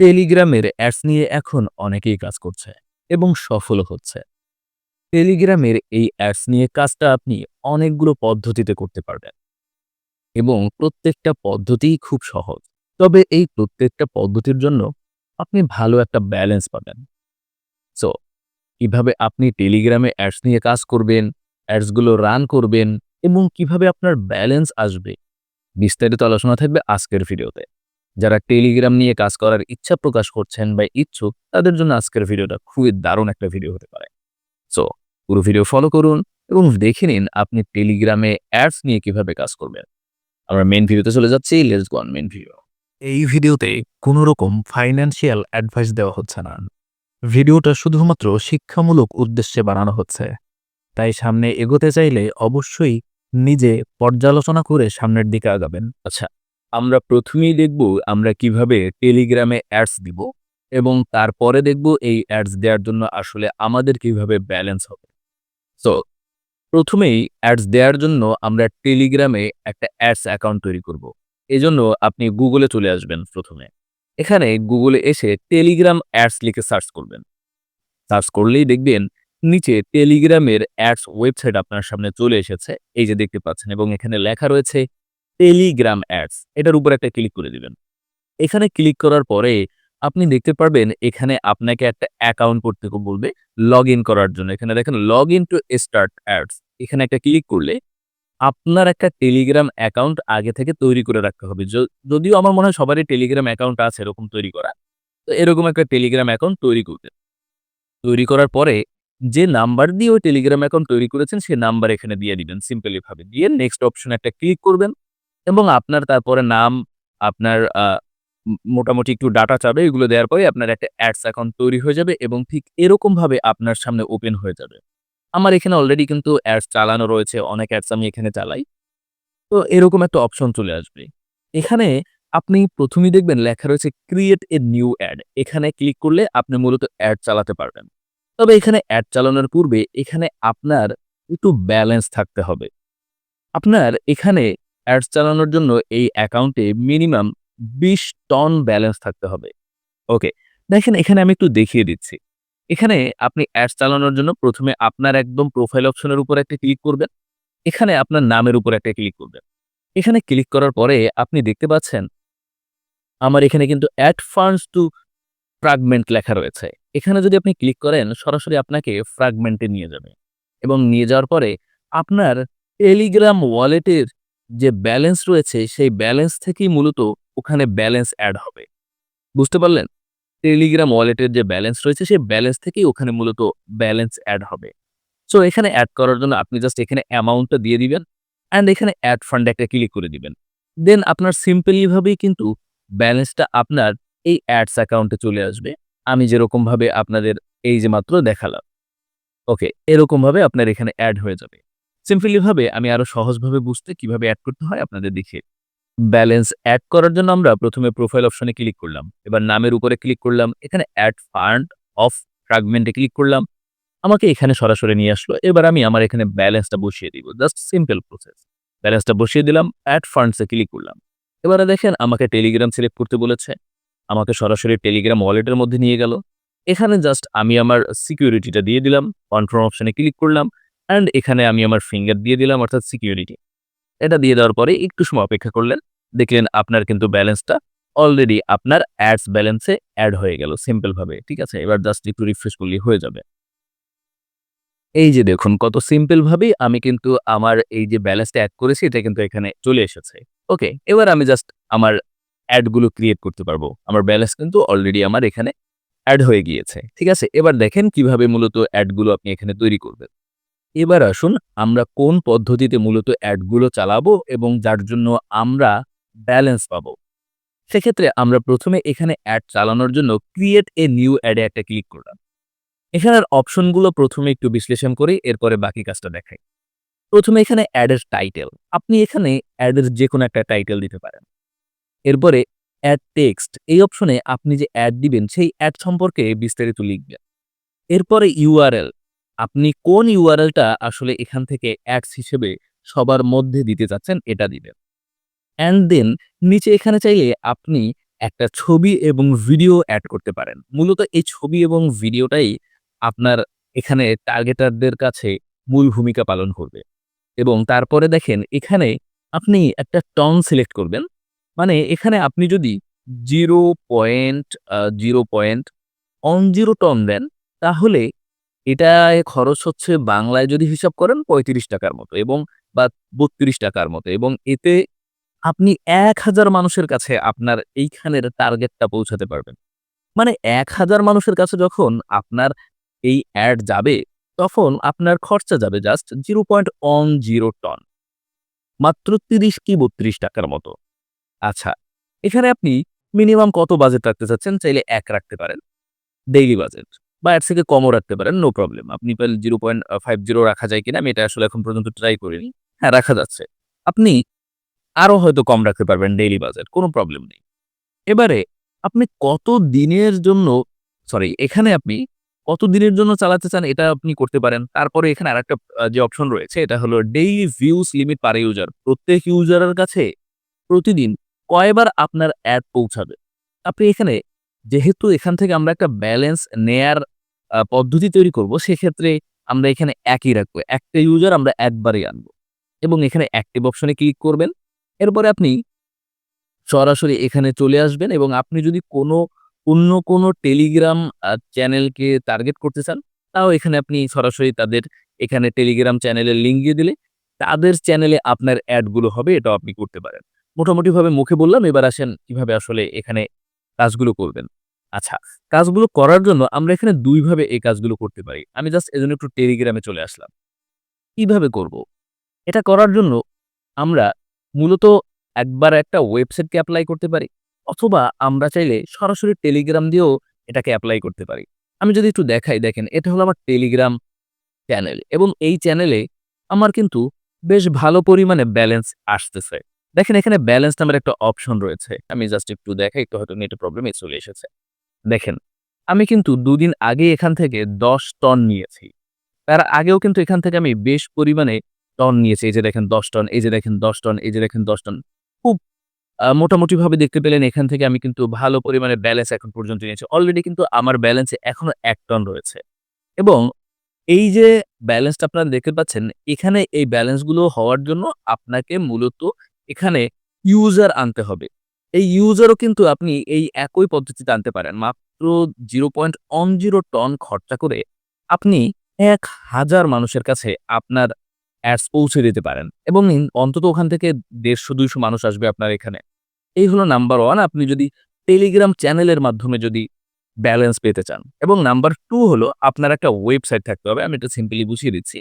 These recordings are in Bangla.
টেলিগ্রামের অ্যাডস নিয়ে এখন অনেকেই কাজ করছে এবং সফল হচ্ছে। টেলিগ্রামের এই অ্যাডস নিয়ে কাজটা আপনি অনেকগুলো পদ্ধতিতে করতে পারবেন। এবং প্রত্যেকটা পদ্ধতিই খুব সহজ। তবে এই প্রত্যেকটা পদ্ধতির জন্য আপনি ভালো একটা ব্যালেন্স পাবেন। সো, কীভাবে আপনি টেলিগ্রামে অ্যাডস নিয়ে কাজ করবেন, অ্যাডসগুলো রান করবেন এবং কীভাবে আপনার ব্যালেন্স আসবে, বিস্তারিত আলোচনা থাকবে আজকের ভিডিওতে। যারা টেলিগ্রাম নিয়ে কাজ করার ইচ্ছা প্রকাশ করছেন বা ইচ্ছুক তাদের জন্য আজকের ভিডিওটা খুবই দারুণ একটা ভিডিও হতে পারে। সো পুরো ভিডিও ফলো করুন এবং দেখে নিন আপনি টেলিগ্রামে অ্যাডস নিয়ে কীভাবে কাজ করবেন। আমরা মেন ভিডিওতে চলে যাচ্ছি লেটস গো মেন ভিডিও এই ভিডিওতে কোনো রকম ফাইন্যান্সিয়াল অ্যাডভাইস দেওয়া হচ্ছে না। ভিডিওটা শুধুমাত্র শিক্ষামূলক উদ্দেশ্যে বানানো হচ্ছে। তাই সামনে এগোতে চাইলে অবশ্যই নিজে পর্যালোচনা করে সামনের দিকে আগাবেন। আচ্ছা আমরা প্রথমেই দেখব আমরা কীভাবে টেলিগ্রামে অ্যাডস দিব এবং তারপরে দেখব এই অ্যাডস দেওয়ার জন্য আসলে আমাদের কীভাবে ব্যালেন্স হবে। সো প্রথমেই অ্যাডস দেওয়ার জন্য আমরা টেলিগ্রামে একটা অ্যাডস অ্যাকাউন্ট তৈরি করব। এজন্য আপনি গুগলে চলে আসবেন প্রথমে। এখানে গুগলে এসে টেলিগ্রাম অ্যাডস লিখে সার্চ করবেন। সার্চ করলেই দেখবেন নিচে টেলিগ্রামের অ্যাডস ওয়েবসাইট আপনার সামনে চলে এসেছে। এই যে দেখতে পাচ্ছেন এবং এখানে লেখা রয়েছে টেলিগ্রাম অ্যাডস এটার উপর একটা ক্লিক করে দিবেন। এখানে ক্লিক করার পরে আপনি দেখতে পারবেন এখানে আপনাকে একটা অ্যাকাউন্ট করতে বলবে লগ করার জন্য। এখানে দেখেন log in to start ads এখানে একটা ক্লিক করলে আপনার একটা টেলিগ্রাম অ্যাকাউন্ট আগে থেকে তৈরি করে রাখতে হবে। যদিও আমার মনে হয় সবারই টেলিগ্রাম অ্যাকাউন্ট আছে এরকম তৈরি করা। তো এরকম একটা টেলিগ্রাম অ্যাকাউন্ট তৈরি করতে। তৈরি করার পরে যে নাম্বার দিয়ে ওই টেলিগ্রাম অ্যাকাউন্ট তৈরি করেছেন সেই নাম্বার এখানে দিয়ে দিবেন সিম্পলি ভাবে। দিয়ে নেক্সট অপশন একটা ক্লিক করবেন। এবং আপনার তারপরে নাম, আপনার মোটামুটি একটু ডাটা চাবে, এগুলো দেওয়ার পরে আপনার একটা অ্যাডস অ্যাকাউন্ট তৈরি হয়ে যাবে এবং ঠিক এরকমভাবে আপনার সামনে ওপেন হয়ে যাবে। আমার এখানে অলরেডি কিন্তু অ্যাডস চালানো রয়েছে, অনেক অ্যাডস আমি এখানে চালাই। তো এরকম একটা অপশন চলে আসবে। এখানে আপনি প্রথমেই দেখবেন লেখা রয়েছে ক্রিয়েট এ নিউ অ্যাড এখানে ক্লিক করলে আপনি মূলত অ্যাড চালাতে পারবেন। তবে এখানে অ্যাড চালানোর পূর্বে এখানে আপনার একটু ব্যালেন্স থাকতে হবে। আপনার এখানে অ্যাডস চালানোর জন্য এই অ্যাকাউন্টে মিনিমাম বিশ টন ব্যালেন্স থাকতে হবে। ওকে দেখেন এখানে আমি একটু দেখিয়ে দিচ্ছি। এখানে আপনি অ্যাডস চালানোর জন্য প্রথমে আপনার একদম প্রোফাইল অপশনের উপর একটা ক্লিক করবেন। এখানে আপনার নামের উপর একটা ক্লিক করবেন। এখানে ক্লিক করার পরে আপনি দেখতে পাচ্ছেন, আমার এখানে কিন্তু অ্যাড ফান্ডস টু ফ্রাগমেন্ট লেখা রয়েছে। এখানে যদি আপনি ক্লিক করেন, সরাসরি আপনাকে ফ্রাগমেন্টে নিয়ে যাবে। এবং নিয়ে যাওয়ার পরে আপনার টেলিগ্রাম ওয়ালেটের যে ব্যালেন্স রয়েছে, সেই ব্যালেন্স থেকেই মূলত ওখানে ব্যালেন্স অ্যাড হবে। বুঝতে পারলেন? টেলিগ্রাম ওয়ালেটের যে ব্যালেন্স রয়েছে, সেই ব্যালেন্স থেকেই ওখানে মূলত ব্যালেন্স অ্যাড হবে। সো এখানে অ্যাড করার জন্য আপনি জাস্ট এখানে অ্যামাউন্টটা দিয়ে দিবেন অ্যান্ড এখানে অ্যাড ফান্ড একটা ক্লিক করে দিবেন। দেন আপনার সিম্পলি ভাবেই কিন্তু ব্যালেন্সটা আপনার এই অ্যাডস অ্যাকাউন্টে চলে আসবে। আমি যেরকম ভাবে আপনাদের এই যে মাত্র দেখালাম। ওকে এরকম ভাবে আপনার এখানে অ্যাড হয়ে যাবে। সিম্পলি ভাবে আমি আরও সহজভাবে বুঝতে কীভাবে অ্যাড করতে হয় আপনাদের দেখিয়ে ব্যালেন্স অ্যাড করার জন্য আমরা প্রথমে প্রোফাইল অপশনে ক্লিক করলাম। এবার নামের উপরে ক্লিক করলাম। এখানে অ্যাড ফান্ড অফ ফ্রাগমেন্টে ক্লিক করলাম। আমাকে এখানে সরাসরি নিয়ে আসলো। এবার আমি আমার এখানে ব্যালেন্সটা বসিয়ে দিব। জাস্ট সিম্পল প্রসেস ব্যালেন্সটা বসিয়ে দিলাম অ্যাড ফান্ডসে ক্লিক করলাম। এবারে দেখেন, আমাকে টেলিগ্রাম সিলেক্ট করতে বলেছে। আমাকে সরাসরি টেলিগ্রাম ওয়ালেটের মধ্যে নিয়ে গেল। এখানে জাস্ট আমি আমার সিকিউরিটিটা দিয়ে দিলাম। কনফার্ম অপশনে ক্লিক করলাম। অ্যান্ড এখানে আমি আমার ফিঙ্গার দিয়ে দিলাম, অর্থাৎ সিকিউরিটি এটা দিয়ে দেওয়ার পরে একটু সময় অপেক্ষা করলেন। দেখলেন আপনার কিন্তু ব্যালেন্সটা অলরেডি আপনার অ্যাডস ব্যালেন্সে অ্যাড হয়ে গেল সিম্পল ভাবে, ঠিক আছে? এবার জাস্ট একটু রিফ্রেশ করলেই হয়ে যাবে। এই যে দেখুন, কত সিম্পল ভাবেই আমি কিন্তু আমার এই যে ব্যালেন্সটা অ্যাড করেছি, এটা কিন্তু এখানে চলে এসেছে। ওকে এবার আমি জাস্ট আমার অ্যাডগুলো ক্রিয়েট করতে পারব। আমার ব্যালেন্স কিন্তু অলরেডি আমার এখানে অ্যাড হয়ে গিয়েছে, ঠিক আছে? এবার দেখেন কীভাবে মূলত অ্যাডগুলো আপনি এখানে তৈরি করবেন। এবার আসুন আমরা কোন পদ্ধতিতে মূলত অ্যাডগুলো চালাবো এবং যার জন্য আমরা ব্যালেন্স পাবো। সেক্ষেত্রে আমরা প্রথমে এখানে অ্যাড চালানোর জন্য ক্রিয়েট এ নিউ অ্যাডে একটা ক্লিক করলাম। এখানের অপশনগুলো প্রথমে একটু বিশ্লেষণ করি, এরপরে বাকি কাজটা দেখাই। প্রথমে এখানে অ্যাডের টাইটেল। আপনি এখানে অ্যাডের যে কোনো একটা টাইটেল দিতে পারেন। এরপরে অ্যাড টেক্সট। এই অপশনে আপনি যে অ্যাড দিবেন, সেই অ্যাড সম্পর্কে বিস্তারিত লিখবেন। এরপরে ইউআরএল। আপনি কোন ইউআরএলটা আসলে এখান থেকে অ্যাডস হিসেবে সবার মধ্যে দিতে চাচ্ছেন এটা দিবেন অ্যান্ড দেন নিচে এখানে চাইলে আপনি একটা ছবি এবং ভিডিও অ্যাড করতে পারেন। মূলত এই ছবি এবং ভিডিওটাই আপনার এখানে টার্গেটারদের কাছে মূল ভূমিকা পালন করবে। এবং তারপরে দেখেন এখানে আপনি একটা টন সিলেক্ট করবেন। মানে এখানে আপনি যদি zero point zero point, on zero ton দেন, তাহলে এটায় খরচ হচ্ছে বাংলায় যদি হিসাব করেন পঁয়ত্রিশ টাকার মতো এবং বা বত্রিশ টাকার মতো এবং এতে আপনি ১,০০০ মানুষের কাছে আপনার এইখানের টার্গেটটা পৌঁছাতে পারবেন। মানে ১,০০০ মানুষের কাছে যখন আপনার এই অ্যাড যাবে তখন আপনার খরচা যাবে জাস্ট 0.10 টন। মাত্র ৩০ কি বত্রিশ টাকার মতো। আচ্ছা, এখানে আপনি মিনিমাম কত বাজেট রাখতে চাচ্ছেন? চাইলে এক রাখতে পারেন। ডেইলি বাজেট বা এর থেকে কমও রাখতে পারেন, নো প্রবলেম। আপনি পারলে 0.50 রাখা যায় কিনা আমি এটা আসলে এখন পর্যন্ত ট্রাই করিনি। হ্যাঁ, রাখা যাচ্ছে। আপনি আরও হয়তো কম রাখতে পারবেন ডেইলি বাজেট, কোনো প্রবলেম নেই। এবারে আপনি কত দিনের জন্য সরি এখানে আপনি কত দিনের জন্য চালাতে চান এটা আপনি করতে পারেন। তারপরে এখানে আরেকটা আ যে অপশন রয়েছে এটা হলো daily views limit per user. প্রত্যেক ইউজারের কাছে প্রতিদিন কয়বার আপনার অ্যাড পৌঁছাবে। আপনি এখানে যেহেতু এখান থেকে আমরা একটা ব্যালেন্স নেয়ার পদ্ধতি তৈরি করব সেক্ষেত্রে আমরা এখানে একই রাখব। একটা ইউজার আমরা একবারেই আনব এবং এখানে অ্যাক্টিভ অপশনে ক্লিক করবেন। এরপরে আপনি সরাসরি এখানে চলে আসবেন এবং আপনি যদি কোনো অন্য কোনো টেলিগ্রাম চ্যানেলকে টার্গেট করতে চান, তাও এখানে আপনি সরাসরি তাদের এখানে টেলিগ্রাম চ্যানেলের লিঙ্ক দিয়ে দিলে তাদের চ্যানেলে আপনার অ্যাডগুলো হবে এটাও আপনি করতে পারেন। মোটামুটিভাবে মুখে বললাম, এবার আসেন কীভাবে আসলে এখানে কাজগুলো করবেন। আচ্ছা, কাজগুলো করার জন্য আমরা এখানে দুইভাবে এই কাজগুলো করতে পারি। আমি জাস্ট এজন্য একটু টেলিগ্রামে চলে আসলাম। কীভাবে করব? এটা করার জন্য আমরা মূলত একবার একটা ওয়েবসাইটকে অ্যাপ্লাই করতে পারি অথবা আমরা চাইলে সরাসরি টেলিগ্রাম দিয়েও এটাকে অ্যাপ্লাই করতে পারি। আমি যদি একটু দেখাই দেখেন এটা হলো আমার টেলিগ্রাম চ্যানেল এবং এই চ্যানেলে আমার কিন্তু বেশ ভালো পরিমাণে ব্যালেন্স আসতেছে। দেখেন এখানে ব্যালেন্স নামের একটা অপশন রয়েছে। আমি জাস্ট একটু দেখাই একটু হয়তো নেটের প্রবলেমে চলে এসেছে। দেখেন, আমি কিন্তু দুদিন আগে এখান থেকে ১০ টন নিয়েছি। তার আগেও কিন্তু এখান থেকে আমি বেশ পরিমাণে টন নিয়েছি। এই যে দেখেন ১০ টন, এই যে দেখেন ১০ টন, এই যে দেখেন ১০ টন। খুব মোটামুটিভাবে দেখতে পেলেন এখান থেকে আমি কিন্তু ভালো পরিমাণে ব্যালেন্স এখন পর্যন্ত নিয়েছি। অলরেডি কিন্তু আমার ব্যালেন্সে এখনও এক টন রয়েছে এবং এই যে ব্যালেন্সটা আপনারা দেখতে পাচ্ছেন, এখানে এই ব্যালেন্সগুলো হওয়ার জন্য আপনাকে মূলত এখানে ইউজার আনতে হবে। এই ইউজারও কিন্তু আপনি এই একই পদ্ধতিতে আনতে পারেন। মাত্র 0.10 টন খরচা করে আপনি ১,০০০ মানুষের কাছে আপনার অ্যাডস পৌঁছে দিতে পারেন এবং অন্তত ওখান থেকে দেড়শো দুইশো মানুষ আসবে আপনার এখানে। এই হলো নাম্বার ওয়ান আপনি যদি টেলিগ্রাম চ্যানেলের মাধ্যমে যদি ব্যালেন্স পেতে চান এবং নাম্বার টু হলো আপনার একটা ওয়েবসাইট থাকতে হবে। আমি এটা সিম্পলি বুঝিয়ে দিচ্ছি।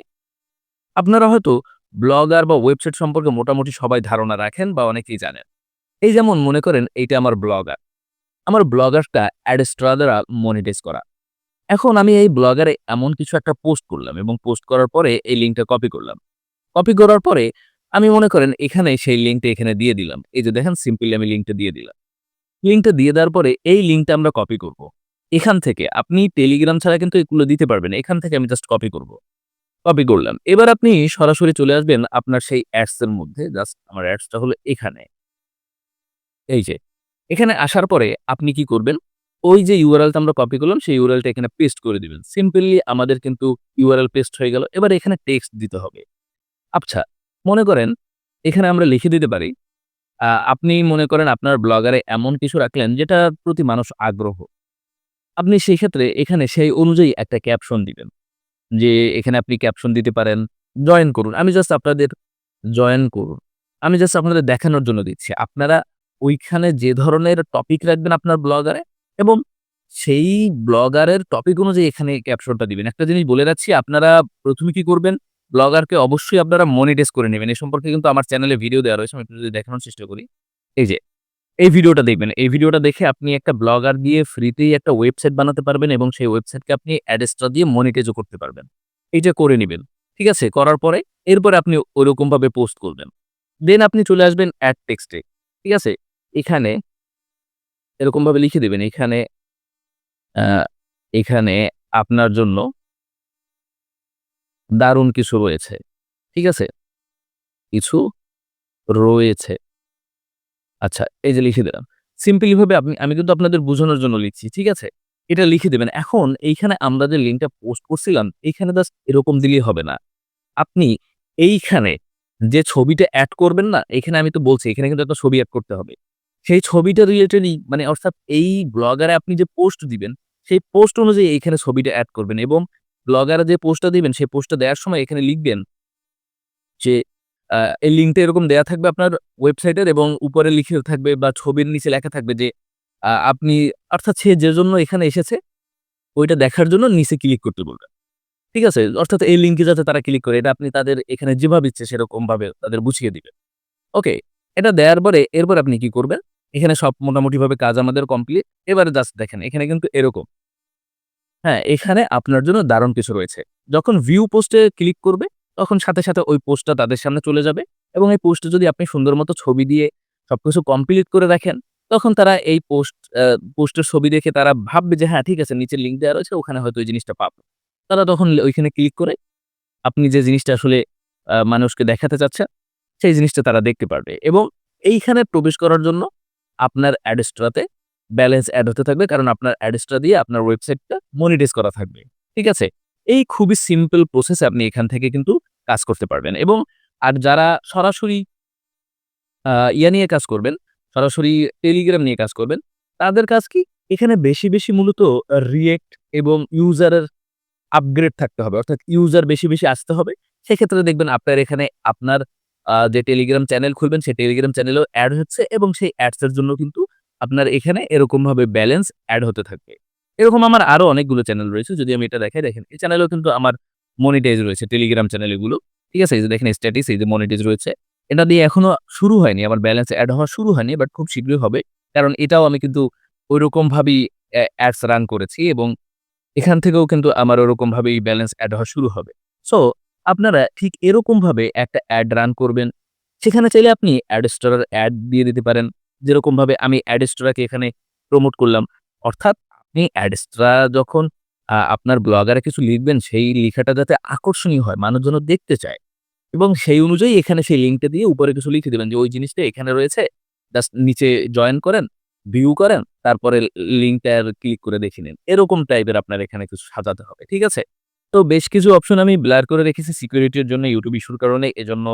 আপনারা হয়তো ব্লগার বা ওয়েবসাইট সম্পর্কে মোটামুটি সবাই ধারণা রাখেন বা অনেকেই জানেন। এই যেমন মনে করেন এইটা আমার ব্লগার। আমার ব্লগারটা অ্যাডস্ট্রা দ্বারা মনিটাইজ করা। এখন আমি এই ব্লগারে এমন কিছু একটা পোস্ট করলাম এবং পোস্ট করার পরে এই লিঙ্কটা কপি করলাম। কপি করার পরে আমি মনে করেন এখানে সেই লিঙ্কটা এখানে দিয়ে দিলাম। এই যে দেখেন সিম্পলি আমি লিঙ্কটা দিয়ে দিলাম। লিঙ্কটা দিয়ে দেওয়ার পরে এই লিঙ্কটা আমরা কপি করব। এখান থেকে আপনি টেলিগ্রাম ছাড়া কিন্তু এগুলো দিতে পারবেন। এখান থেকে আমি জাস্ট কপি করব। কপি করলাম। এবার আপনি সরাসরি চলে আসবেন আপনার সেই অ্যাডস এর মধ্যে। জাস্ট আমার অ্যাডসটা হলো এখানে। এই যে। এখানে আসার পরে আপনি কি করবেন? ওই যে ইউআরএলটা আমরা কপি করলাম সেই ইউআরএলটা এখানে পেস্ট করে দিবেন। সিম্পলি আমাদের কিন্তু ইউআরএল পেস্ট হয়ে গেল। এবার এখানে টেক্সট দিতে হবে। আচ্ছা, মনে করেন এখানে আমরা লিখে দিতে পারি। আপনি মনে করেন আপনার ব্লগারে এমন কিছু রাখলেন যেটার প্রতি মানুষ আগ্রহ। আপনি সেই ক্ষেত্রে এখানে সেই অনুযায়ী একটা ক্যাপশন দিবেন। যে এখানে আপনি ক্যাপশন দিতে পারেন, জয়েন করুন। আমি জাস্ট আপনাদের জয়েন করুন। আমি জাস্ট আপনাদের দেখানোর জন্য দিচ্ছি। আপনারা ওইখানে যে ধরনের টপিক রাখবেন আপনার ব্লগারে এবং সেই ব্লগারের টপিক অনুযায়ী এখানে ক্যাপশনটা দিবেন। একটা জিনিস বলে রাখছি আপনারা ১ম এ কি করবেন? ব্লগারকে অবশ্যই আপনারা মনিটাইজ করে নেবেন। এ সম্পর্কে কিন্তু আমার চ্যানেলে ভিডিও দেওয়া রয়েছে। আমি একটু যদি দেখানোর চেষ্টা করি। এই যে, এই ভিডিওটা দেখবেন। এই ভিডিওটা দেখে আপনি একটা ব্লগার দিয়ে ফ্রিতেই একটা ওয়েবসাইট বানাতে পারবেন এবং সেই ওয়েবসাইটকে আপনি অ্যাডস্ট্রা দিয়ে মনিটাইজও করতে পারবেন। এইটা করে নেবেন, ঠিক আছে? করার পরে এরপরে আপনি ঐরকমভাবে পোস্ট করবেন। দেন আপনি চলে আসবেন অ্যাড টেক্সটে। ঠিক আছে? এখানে এরকমভাবে লিখে দেবেন, এখানে এখানে আপনার জন্য দারুণ কিছু রয়েছে। ঠিক আছে? কিছু রয়েছে। আচ্ছা, এই যে লিখে দিলাম। সিম্পলিভাবে আপনি আমি কিন্তু আপনাদের বোঝানোর জন্য লিখছি ঠিক আছে? এটা লিখে দেবেন। এখন এইখানে আমরা যে লিঙ্কটা পোস্ট করছিলাম এইখানে জাস্ট এরকম দিলেই হবে না। আপনি এইখানে যে ছবিটা অ্যাড করবেন না এখানে আমি তো বলছি এখানে কিন্তু একটা ছবি অ্যাড করতে হবে। সেই ছবিটা রিলেটেডই মানে অর্থাৎ এই ব্লগারে আপনি যে পোস্ট দিবেন সেই পোস্ট অনুযায়ী এইখানে ছবিটা অ্যাড করবেন এবং ব্লগারে যে পোস্টটা দিবেন সেই পোস্টটা দেওয়ার সময় এখানে লিখবেন যে এই লিঙ্কটা এরকম দেয়া থাকবে আপনার ওয়েবসাইটের এবং উপরে লিখে থাকবে বা ছবির নিচে লেখা থাকবে যে আপনি, অর্থাৎ সে যে জন্য এখানে এসেছে, ওইটা দেখার জন্য নিচে ক্লিক করতে বলবে। ঠিক আছে? অর্থাৎ এই লিঙ্কে যাতে তারা ক্লিক করে, এটা আপনি তাদের এখানে যেভাবে ইচ্ছে সেরকম ভাবে তাদের বুঝিয়ে দিবেন। ওকে এটা দেওয়ার পরে এরপর আপনি কি করবেন? এখানে সব মোটামুটি ভাবে কাজ আমাদের কমপ্লিট এবারে জাস্ট দেখেন, এখানে কিন্তু এরকম। হ্যাঁ এখানে আপনার জন্য দারুণ কিছু রয়েছে। যখন ভিউ পোস্টে ক্লিক করবে তখন সাথে সাথে ওই পোস্টটা তাদের সামনে চলে যাবে এবং এই পোস্টে যদি আপনি সুন্দর মতো ছবি দিয়ে সবকিছু কমপ্লিট করে রাখেন তখন তারা এই পোস্ট পোস্টের ছবি দেখে তারা ভাববে যে হ্যাঁ ঠিক আছে, নিচের লিঙ্ক দেওয়া রয়েছে, ওখানে হয়তো ওই জিনিসটা পাবো। তারা তখন ওইখানে ক্লিক করে আপনি যে জিনিসটা আসলে মানুষকে দেখাতে চাচ্ছেন, সেই জিনিসটা তারা দেখতে পারবে এবং এইখানে প্রবেশ করার জন্য আপনার অ্যাডস্ট্রাতে ব্যালেন্স অ্যাড হতে থাকবে, কারণ আপনার অ্যাডস্ট্রা দিয়ে আপনার ওয়েবসাইটটা মনিটাইজ করা থাকবে, ঠিক আছে? এই খুবই সিম্পল প্রসেস আপনি এখান থেকে কিন্তু কাজ করতে পারবেন। এবং আর যারা সরাসরি ইয়া নিয়ে কাজ করবেন, সরাসরি টেলিগ্রাম নিয়ে কাজ করবেন, তাদের কাজ কি? এখানে বেশি বেশি মূলত রিয়েক্ট এবং ইউজারের আপগ্রেড থাকতে হবে। অর্থাৎ ইউজার বেশি বেশি আসতে হবে। সেক্ষেত্রে দেখবেন আপনার এখানে আপনার যে টেলিগ্রাম চ্যানেল খুলবেন, সেই টেলিগ্রাম চ্যানেলেও অ্যাড হচ্ছে এবং সেই অ্যাডসের জন্য কিন্তু আপনার এখানে এরকমভাবে ব্যালেন্স অ্যাড হতে থাকবে। এরকম আমার আরও অনেকগুলো চ্যানেল রয়েছে, যদি আমি এটা দেখাই, দেখেন, এই চ্যানেলেও কিন্তু আমার মনিটাইজ রয়েছে টেলিগ্রাম চ্যানেল এগুলো, ঠিক আছে? এই যে দেখেন স্ট্যাটিস এই যে মনিটাইজ রয়েছে। এটা দিয়ে এখনও শুরু হয়নি, আমার ব্যালেন্স অ্যাড হওয়া শুরু হয়নি বাট খুব শীঘ্রই হবে, কারণ এটাও আমি কিন্তু ওইরকম ভাবেই অ্যাডস রান করেছি এবং এখান থেকেও কিন্তু আমার ওরকম ভাবেই ব্যালেন্স অ্যাড হওয়া শুরু হবে। সো আপনারা ঠিক এরকম ভাবে একটা অ্যাড রান করবেন, সেখানে চাইলে আপনি অ্যাড স্টোরার অ্যাড দিয়ে দিতে পারেন, যেরকমভাবে আমি অ্যাড স্টোরাকে এখানে প্রমোট করলাম, অর্থাৎ আপনি অ্যাড স্টোরা যখন আপনার ব্লগারে কিছু লিখবেন, সেই লেখাটা যাতে আকর্ষণীয় হয় মানুষ যেন দেখতে চায়। এবং সেই অনুযায়ী এখানে সেই লিঙ্কটা দিয়ে উপরে কিছু লিখে দেবেন যে, ওই জিনিসটা এখানে রয়েছে জাস্ট নিচে জয়েন করেন ভিউ করেন, তারপরে লিঙ্কটা ক্লিক করে দেখে নিন। এরকম টাইপের আপনার এখানে কিছু সাজাতে হবে, ঠিক আছে? তো বেশ কিছু অপশন আমি ব্লার করে রেখেছি সিকিউরিটির জন্য ইউটিউব ইস্যুর কারণে, এজন্য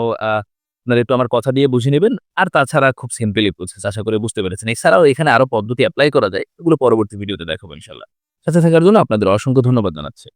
আপনারা একটু আমার কথা দিয়ে বুঝে নেবেন। আর তাছাড়া খুব সিম্পলি প্রসেস আশা করে বুঝতে পেরেছেন। এছাড়াও এখানে আরও পদ্ধতি অ্যাপ্লাই করা যায়। এগুলো পরবর্তী ভিডিওতে দেখাবো ইনশাল্লাহ সাথে থাকার জন্য আপনাদের অসংখ্য ধন্যবাদ জানাচ্ছি।